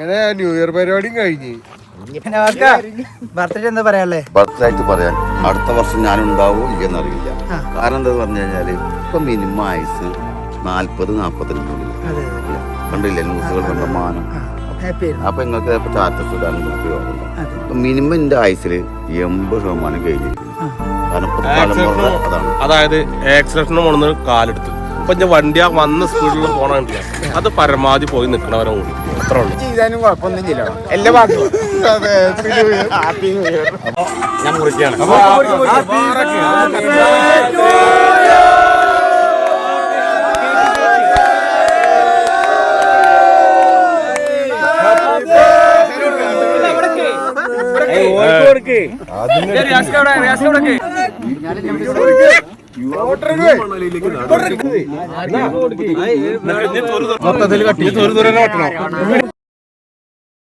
അങ്ങനെ new year പരിപാടിയും കഴിഞ്ഞ്. ബർത്ത്ഡേ എന്താ പറയാല്ലേ ബർത്ത്ഡേ ആയിട്ട് പറയാൻ അടുത്ത വർഷം ഞാൻ ഉണ്ടാവോ ഇല്ലെന്നറിയില്ല കാരണം എന്താ പറഞ്ഞു കഴിഞ്ഞാൽ ഇപ്പൊ മിനിമം ആയുസ് നാല്പത് അതെ കണ്ടില്ലേ? ന്യൂസുകൾ കണ്ട മാനം. അപ്പൊ നിങ്ങൾക്ക് സ്റ്റാറ്റസ് ഇടാനും മിനിമം എന്റെ ആയുസിൽ എൺപത് ശതമാനം കഴിഞ്ഞിരിക്കും കാരണം ഇപ്പത്തെ തലമുറ അതാണ്. അതായത് ആക്സിഡന്റിന് മുകളിൽ കാലെടുത്ത്. ഇപ്പൊ ഞാൻ വണ്ടി ആ വന്ന സ്പീഡിൽ പോണ കണ്ടില്ല അത് പരമാവധി പോയി നിൽക്കണവരെ കൂടി അത്ര ഉള്ളു ചെയ്താലും കുഴപ്പമൊന്നുമില്ല എല്ലാ ഭാഗത്തും അതെ ഹാപ്പി ന്യൂ ഇയർ ഞാൻ മുറിക്കാണ് മൊത്തത്തിൽ കട്ടി.